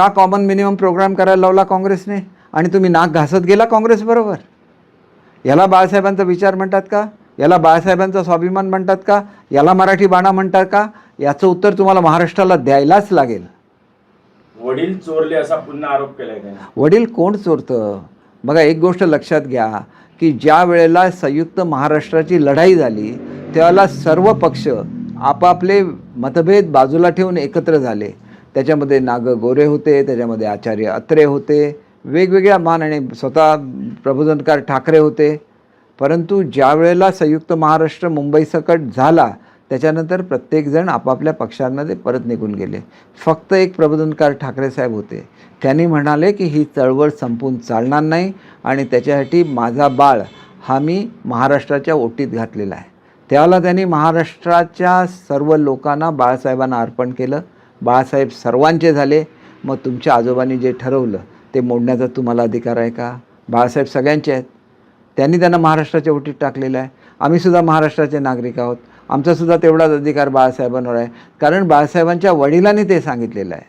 का common minimum programme करायला लावला काँग्रेसने? आणि तुम्ही नाक घासत गेला काँग्रेसबरोबर? याला बाळासाहेबांचा विचार म्हणतात का? याला बाळासाहेबांचा स्वाभिमान म्हणतात का? याला मराठी बाणा म्हणतात का? याचं उत्तर तुम्हाला महाराष्ट्राला द्यायलाच लागेल. वडील चोरले असा पुन्हा आरोप केलाय वडील कोण चोरतं? बघा एक गोष्ट लक्षात घ्या की ज्या वेळेला संयुक्त महाराष्ट्राची लढाई झाली त्यावेळेला सर्व पक्ष आपापले मतभेद बाजूला ठेवून एकत्र झाले. त्याच्यामध्ये नाग गोरे होते त्याच्यामध्ये आचार्य अत्रे होते वेगवेगळ्या मान आणि स्वतः प्रबोधनकार ठाकरे होते. परंतु ज्या वेळेला संयुक्त महाराष्ट्र मुंबईसकट झाला त्याच्यानंतर प्रत्येकजण आपापल्या पक्षांमध्ये परत निघून गेले. फक्त एक प्रबोधनकार ठाकरे साहेब होते. त्यांनी म्हणाले की ही चळवळ संपून चालणार नाही आणि त्याच्यासाठी माझा बाळ हा मी महाराष्ट्राच्या ओटीत घातलेला आहे. त्यावेळेला त्यांनी महाराष्ट्राच्या सर्व लोकांना बाळासाहेबांना अर्पण केलं. बाळासाहेब सर्वांचे झाले. मग तुमच्या आजोबांनी जे ठरवलं ते मोडण्याचा तुम्हाला अधिकार आहे का? बाळासाहेब सगळ्यांचे आहेत. त्यांनी त्यांना महाराष्ट्राच्या ओटीत टाकलेलं आहे. आम्हीसुद्धा महाराष्ट्राचे नागरिक आहोत. आमचासुद्धा तेवढाच अधिकार बाळासाहेबांवर आहे. कारण बाळासाहेबांच्या वडिलांनी ते सांगितलेलं आहे.